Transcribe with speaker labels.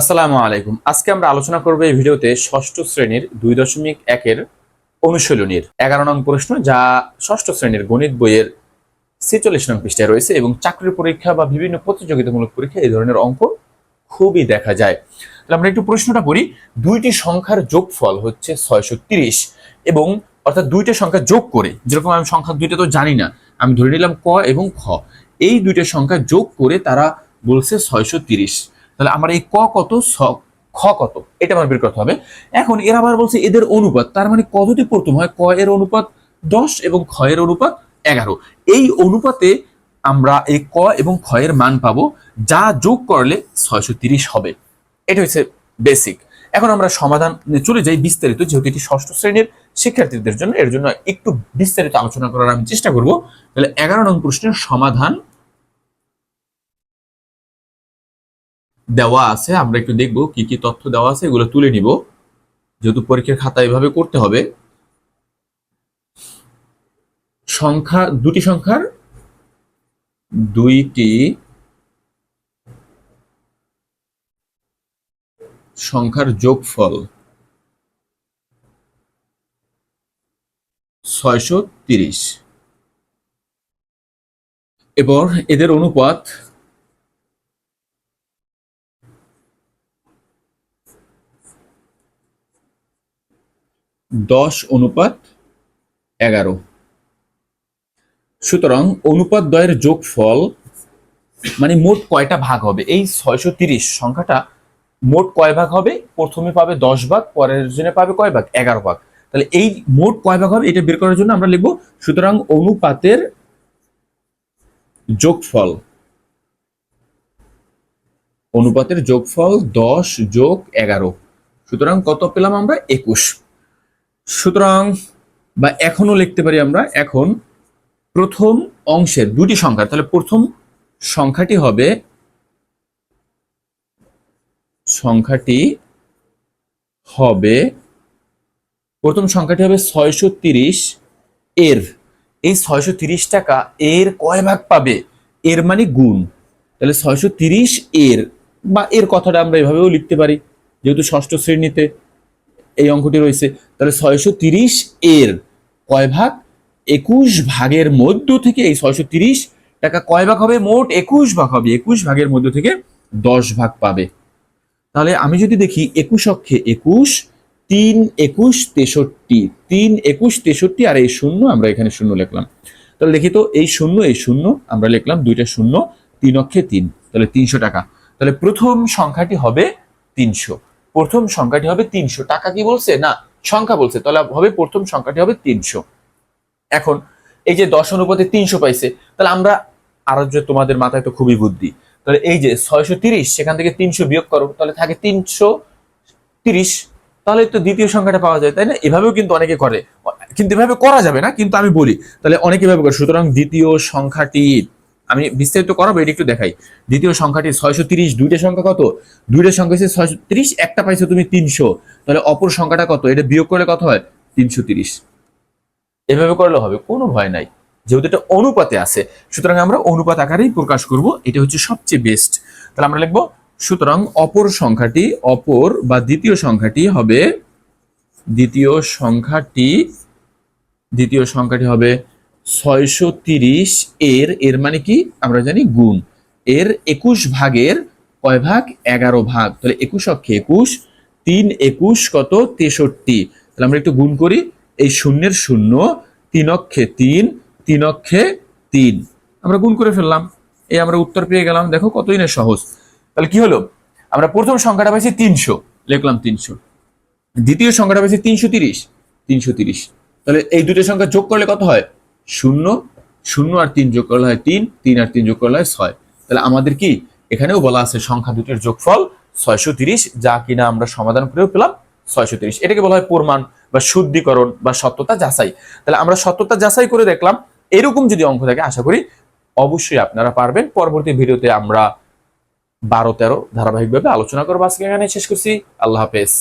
Speaker 1: আসসালামু আলাইকুম। আজকে আমরা আলোচনা করব এই ভিডিওতে ষষ্ঠ শ্রেণির দুই দশমিক একের অনুশীলনীর এগারো নং প্রশ্ন, যা ষষ্ঠ শ্রেণির গণিত বইয়ের ছেচল্লিশ নং পৃষ্ঠায় রয়েছে এবং চাকরির পরীক্ষা বা বিভিন্ন প্রতিযোগিতামূলক পরীক্ষা এই ধরনের অঙ্ক খুবই দেখা যায়। তাহলে আমরা একটু প্রশ্নটা করি। দুইটি সংখ্যার যোগফল হচ্ছে ছয়শো তিরিশ এবং অর্থাৎ দুইটা সংখ্যা যোগ করে, যেরকম আমি সংখ্যা দুইটা তো জানি না, আমি ধরে নিলাম ক এবং খ, এই দুইটা সংখ্যা যোগ করে তারা বলছে ছয়শো তিরিশ। তাহলে আমার এই ক কত ছ খ কত? এটা আমার বের করতে হবে। এখন এরা আবার বলছে এদের অনুপাত, তার মানে ক যদি প্রথম হয়, ক এর অনুপাত দশ এবং খ এর অনুপাত এগারো। এই অনুপাতে আমরা এই ক এবং খ এর মান পাবো যা যোগ করলে ছয়শো হবে। এটা হচ্ছে বেসিক এখন আমরা সমাধান চলে যাই বিস্তারিত, যেহেতু এটি ষষ্ঠ শ্রেণির শিক্ষার্থীদের জন্য, এর জন্য একটু বিস্তারিত আলোচনা করার আমি চেষ্টা করব। তাহলে এগারো নং প্রশ্নের সমাধান দেওয়া আছে, আমরা একটু দেখব কি কি তথ্য দেওয়া আছে, এগুলো তুলে নিব। যেহেতু পরীক্ষার খাতা এভাবে করতে হবে। সংখ্যা, দুটি সংখ্যার দুইটি সংখ্যার যোগফল ছয়শো তিরিশ। এবার এদের অনুপাত দশ অনুপাত এগারো। সুতরাং অনুপাত দ্বয়ের যোগফল মানে মোট কয়টা ভাগ হবে? এই ছয়শো তিরিশ সংখ্যাটা মোট কয় ভাগ হবে? প্রথমে পাবে দশ ভাগ, পরের জন্য পাবে কয় ভাগ? এগারো ভাগ। তাহলে এই মোট কয় ভাগ হবে এটা বের করার জন্য আমরা লিখব, সুতরাং অনুপাতের যোগফল। অনুপাতের যোগফল দশ যোগ এগারো। সুতরাং কত পেলাম আমরা? একুশ। সুতরাং বা এখনও লিখতে পারি আমরা, এখন প্রথম অংশের দুটি সংখ্যা, তাহলে প্রথম সংখ্যাটি হবে সংখ্যাটি হবে প্রথম সংখ্যাটি হবে ছয়শো তিরিশ এর। এই ছয়শো তিরিশ টাকা এর কয় ভাগ পাবে? এর মানে গুণ। তাহলে ছয়শো তিরিশ এর বা এর কথাটা আমরা এভাবেও লিখতে পারি, যেহেতু ষষ্ঠ শ্রেণীতে। এই অঙ্কটি রয়েছে। তাহলে ছয়শো তিরিশ এর কয় ভাগ? একুশ ভাগের মধ্য থেকে এই ছয়শো তিরিশ টাকা কয় ভাগ হবে? মোট একুশ ভাগ হবে। একুশ ভাগের মধ্য থেকে দশ ভাগ পাবে। তাহলে আমি যদি দেখি একুশ অক্ষে একুশ, তিন একুশ তেষট্টি, তিন একুশ তেষট্টি আর এই শূন্য আমরা এখানে শূন্য লিখলাম। তাহলে দেখি তো, এই শূন্য এই শূন্য আমরা লিখলাম দুইটা শূন্য, তিন অক্ষে তিন। তাহলে তিনশো টাকা। তাহলে প্রথম সংখ্যাটি হবে তিনশো। প্রথম সংখ্যাটি হবে তিনশো। টাকা কি বলছে? না, সংখ্যা বলছে। তাহলে হবে প্রথম সংখ্যাটি হবে তিনশো। এখন এই যে দশ অনুপাতে তিনশো পাইছে, তাহলে আমরা আরও যে তোমাদের মাথায় তো খুবই বুদ্ধি, তাহলে এই যে ছয়শো তিরিশ, সেখান থেকে তিনশো বিয়োগ করো, তাহলে থাকে তিনশো তিরিশ। তাহলে তো দ্বিতীয় সংখ্যাটা পাওয়া যায়, তাই না? এভাবেও কিন্তু অনেকে করে। কিন্তু এভাবে করা যাবে না, কিন্তু আমি বলি, তাহলে অনেকে এভাবে করে। সুতরাং দ্বিতীয় সংখ্যাটি আমি বিস্তারিত করাবো, এটা একটু দেখাই। দ্বিতীয় সংখ্যাটি ছয়শো তিরিশ, দুইটা সংখ্যা কত? দুইটা সংখ্যা হচ্ছে ছয়শো তিরিশ, একটা পাইছো তুমি তিনশো। তাহলে অপর সংখ্যাটা কত? এটা বিয়োগ করলে কত হয়? তিনশো তিরিশ। এভাবে করলে হবে, কোনো ভয় নাই। যেহেতু এটা অনুপাতে আছে, সুতরাং আমরা অনুপাত আকারেই প্রকাশ করব, এটা হচ্ছে সবচেয়ে বেস্ট তাহলে আমরা লিখব, সুতরাং অপর সংখ্যাটি অপর বা দ্বিতীয় সংখ্যাটি হবে, দ্বিতীয় সংখ্যাটি দ্বিতীয় সংখ্যাটি হবে ছয়শো তিরিশ এর এর মানে কি? আমরা জানি গুণ। এর একুশ ভাগের কয় ভাগ? এগারো ভাগ। তাহলে একুশ অক্ষে একুশ, তিন একুশ কত? তেষট্টি। তাহলে আমরা একটু গুণ করি। এই শূন্যের শূন্য, তিন অক্ষে তিন তিন অক্ষে তিন। আমরা গুণ করে ফেললাম। এই আমরা উত্তর পেয়ে গেলাম। দেখো কতই না সহজ। তাহলে কি হলো? আমরা প্রথম সংখ্যাটা পাইছি তিনশো। লিখলাম তিনশো। দ্বিতীয় সংখ্যাটা পাইছি তিনশো তিরিশ। তিনশো তিরিশ। তাহলে এই দুটো সংখ্যা যোগ করলে কত হয়? শূন্য শূন্য আর তিন যোগ করলে হয় তিন তিন আর তিন যোগ করলে হয় ছয়। তাহলে আমাদের কি? এখানেও বলা আছে সংখ্যা দুটির যোগফল ছয়শো তিরিশ, যা কিনা আমরা সমাধান করেও পেলাম ছয়শো তিরিশ। এটাকে বলা হয় প্রমাণ বা শুদ্ধিকরণ বা সত্যতা যাচাই। তাহলে আমরা সত্যতা যাচাই করে দেখলাম, এরকম যদি অঙ্ক থাকে, আশা করি অবশ্যই আপনারা পারবেন। পরবর্তী ভিডিওতে আমরা বারো তেরো ধারাবাহিকভাবে আলোচনা করব। আজকে এখানে শেষ করছি। আল্লাহ হাফেজ।